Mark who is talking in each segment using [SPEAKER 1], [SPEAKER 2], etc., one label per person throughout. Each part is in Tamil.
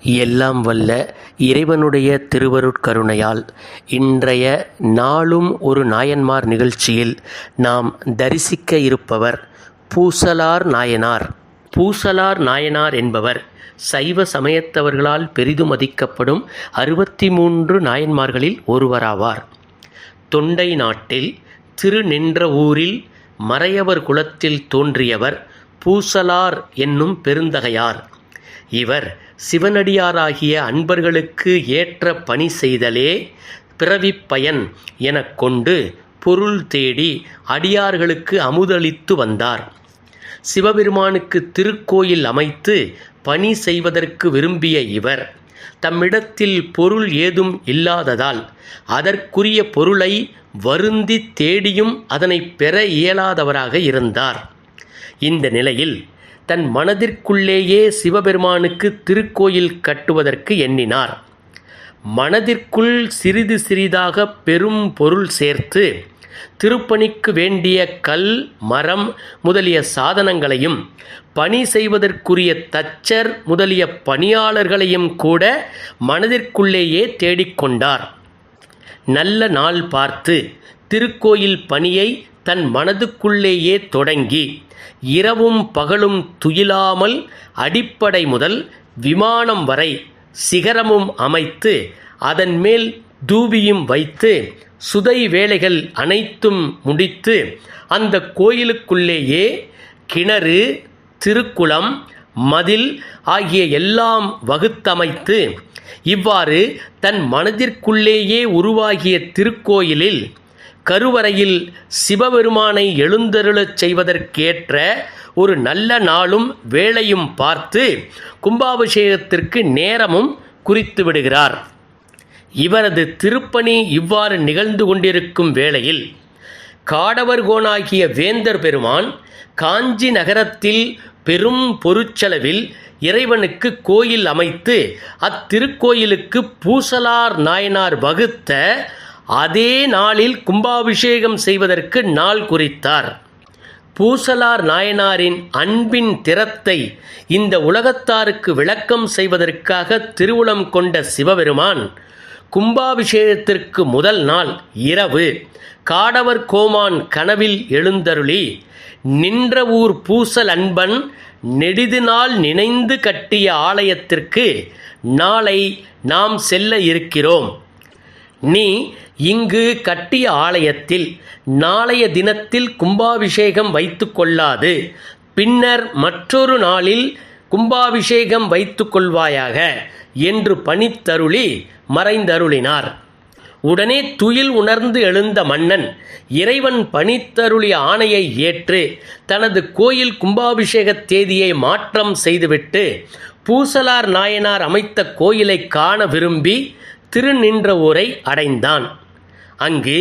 [SPEAKER 1] எல்லாம் வல்ல இறைவனுடைய திருவருட்கருணையால் இன்றைய நாளும் ஒரு நாயன்மார் நிகழ்ச்சியில் நாம் தரிசிக்க இருப்பவர் பூசலார் நாயனார். பூசலார் நாயனார் என்பவர் சைவ சமயத்தவர்களால் பெரிதும் மதிக்கப்படும் அறுபத்தி மூன்று நாயன்மார்களில் ஒருவராவார். தொண்டை நாட்டில் திருநின்ற ஊரில் மறையவர் குலத்தில் தோன்றியவர் பூசலார் என்னும் பெருந்தகையார். இவர் சிவனடியாராகிய அன்பர்களுக்கு ஏற்ற பணி செய்தலே பிறவிப்பயன் எனக் கொண்டு பொருள் தேடி அடியார்களுக்கு அமுதளித்து வந்தார். சிவபெருமானுக்கு திருக்கோயில் அமைத்து பணி செய்வதற்கு விரும்பிய இவர் தம்மிடத்தில் பொருள் ஏதும் இல்லாததால் அதற்குரிய பொருளை வருந்தி தேடியும் அதனை பெற இயலாதவராக இருந்தார். இந்த நிலையில் தன் மனதிற்குள்ளேயே சிவபெருமானுக்கு திருக்கோயில் கட்டுவதற்கு எண்ணினார். மனதிற்குள் சிறிது சிறிதாக பெரும் பொருள் சேர்த்து திருப்பணிக்கு வேண்டிய கல் மரம் முதலிய சாதனங்களையும் பணி செய்வதற்குரிய தச்சர் முதலிய பணியாளர்களையும் கூட மனதிற்குள்ளேயே தேடிக்கொண்டார். நல்ல நாள் பார்த்து திருக்கோயில் பணியை தன் மனதுக்குள்ளேயே தொடங்கி இரவும் பகலும் துயிலாமல் அடிப்படை முதல் விமானம் வரை சிகரமும் அமைத்து அதன் மேல் தூபியும் வைத்து சுதை வேலைகள் அனைத்தும் முடித்து அந்த கோயிலுக்குள்ளேயே கிணறு திருக்குளம் மதில் ஆகிய எல்லாம் வகுத்தமைத்து இவ்வாறு தன் மனதிற்குள்ளேயே உருவாகிய திருக்கோயிலில் கருவறையில் சிவபெருமானை எழுந்தருளச் செய்வதற்கேற்ற ஒரு நல்ல நாளும் வேளையும் பார்த்து கும்பாபிஷேகத்திற்கு நேரமும் குறித்து விடுகிறார். இவரது திருப்பணி இவ்வாறு நிகழ்ந்து கொண்டிருக்கும் வேளையில் காடவர்கோனாகிய வேந்தர் பெருமான் காஞ்சி நகரத்தில் பெரும் பொருட்செலவில் இறைவனுக்கு கோயில் அமைத்து அத்திருக்கோயிலுக்கு பூசலார் நாயனார் வகுத்த அதே நாளில் கும்பாபிஷேகம் செய்வதற்கு நாள் குறித்தார். பூசலார் நாயனாரின் அன்பின் திறத்தை இந்த உலகத்தாருக்கு விளக்கம் செய்வதற்காக திருவுளம் கொண்ட சிவபெருமான் கும்பாபிஷேகத்திற்கு முதல் நாள் இரவு காடவர் கோமான் கனவில் எழுந்தருளி நின்ற ஊர் பூசல் அன்பன் நெடிது நாள் நினைந்து கட்டிய ஆலயத்திற்கு நாளை நாம் செல்ல இருக்கிறோம். நீ இங்கு கட்டிய ஆலயத்தில் நாளைய தினத்தில் கும்பாபிஷேகம் வைத்து கொள்ளாது. பின்னர் மற்றொரு நாளில் கும்பாபிஷேகம் வைத்து கொள்வாயாக என்று பணித்தருளி மறைந்தருளினார். உடனே துயில் உணர்ந்து எழுந்த மன்னன் இறைவன் பணித்தருளிய ஆணையை ஏற்று தனது கோயில் கும்பாபிஷேக தேதியை மாற்றம் செய்துவிட்டு பூசலார் நாயனார் அமைத்த கோயிலை காண விரும்பி திருநின்ற ஊரை அடைந்தான். அங்கு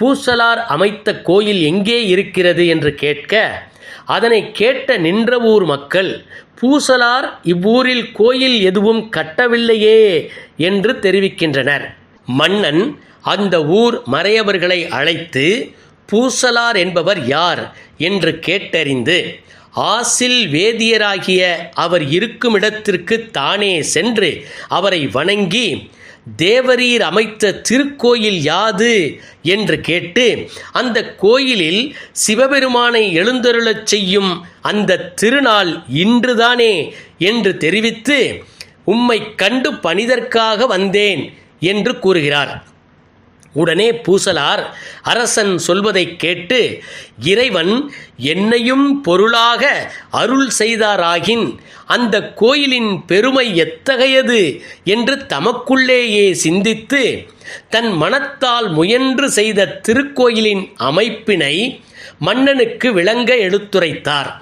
[SPEAKER 1] பூசலார் அமைத்த கோயில் எங்கே இருக்கிறது என்று கேட்க அதனை கேட்ட நின்ற ஊர் மக்கள் பூசலார் இவ்வூரில் கோயில் எதுவும் கட்டவில்லையே என்று தெரிவிக்கின்றனர். மன்னன் அந்த ஊர் மறையவர்களை அழைத்து பூசலார் என்பவர் யார்? என்று கேட்டறிந்து ஆசில் வேதியராகிய அவர் இருக்கும் இடத்திற்கு தானே சென்று அவரை வணங்கி தேவரீர் அமைத்த திருக்கோயில் யாது? என்று கேட்டு அந்த கோயிலில் சிவபெருமானை எழுந்தருளச் செய்யும் அந்த திருநாள் இன்றுதானே என்று தெரிவித்து உம்மை கண்டு பணிதற்காக வந்தேன் என்று கூறுகிறார். உடனே பூசலார் அரசன் சொல்வதைக் கேட்டு இறைவன் என்னையும் பொருளாக அருள் செய்தாராகின் அந்த கோயிலின் பெருமை எத்தகையது? என்று தமக்குள்ளேயே சிந்தித்து தன் மனத்தால் முயன்று செய்த திருக்கோயிலின் அமைப்பினை மன்னனுக்கு விளங்க எடுத்துரைத்தார்.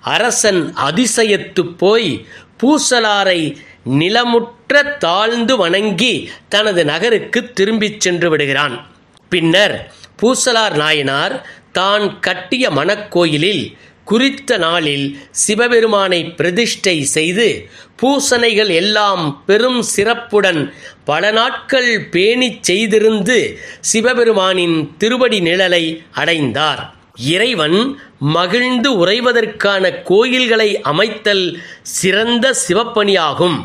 [SPEAKER 1] அரசன் அதிசயத்து போய் பூசலாரை நிலமுற்ற தாழ்ந்து வணங்கி தனது நகருக்கு திரும்பிச் சென்று விடுகிறான். பின்னர் பூசலார் நாயனார் தான் கட்டிய மணக்கோயிலில் குறித்த நாளில் சிவபெருமானை பிரதிஷ்டை செய்து பூசனைகள் எல்லாம் பெரும் சிறப்புடன் பல நாட்கள் பேணிச் செய்திருந்து சிவபெருமானின் திருவடி நிழலை அடைந்தார். இறைவன் மகிழ்ந்து உறைவதற்கான கோயில்களை அமைத்தல் சிறந்த சிவப்பணியாகும்.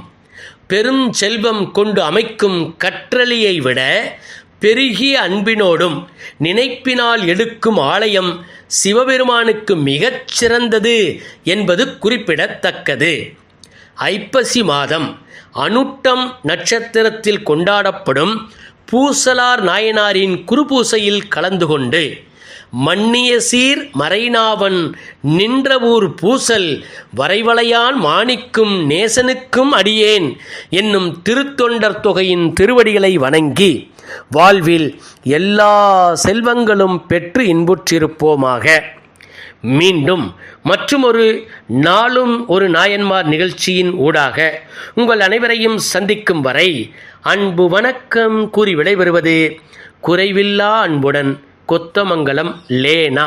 [SPEAKER 1] பெரும் செல்வம் கொண்டு அமைக்கும் கற்றலியை விட பெருகிய அன்பினோடும் நினைப்பினால் எடுக்கும் ஆலயம் சிவபெருமானுக்கு மிகச் சிறந்தது என்பது குறிப்பிடத்தக்கது. ஐப்பசி மாதம் அனுட்டம் நட்சத்திரத்தில் கொண்டாடப்படும் பூசலார் நாயனாரின் குருபூசையில் கலந்து கொண்டு மன்னிய சீர் மறைநாவன் நின்றவூர் பூசல் வரைவளையான் மாணிக்கும் நேசனுக்கும் அடியேன் என்னும் திருத்தொண்டர் தொகையின் திருவடிகளை வணங்கி வாழ்வில் எல்லா செல்வங்களும் பெற்று இன்புற்றிருப்போமாக. மீண்டும் மற்றுமொரு நாளும் ஒரு நாயன்மார் நிகழ்ச்சியின் ஊடாக உங்கள் அனைவரையும் சந்திக்கும் வரை அன்பு வணக்கம் கூறி விடைபெறுவது குறைவில்லா அன்புடன் కొత్తమంగళం లేన?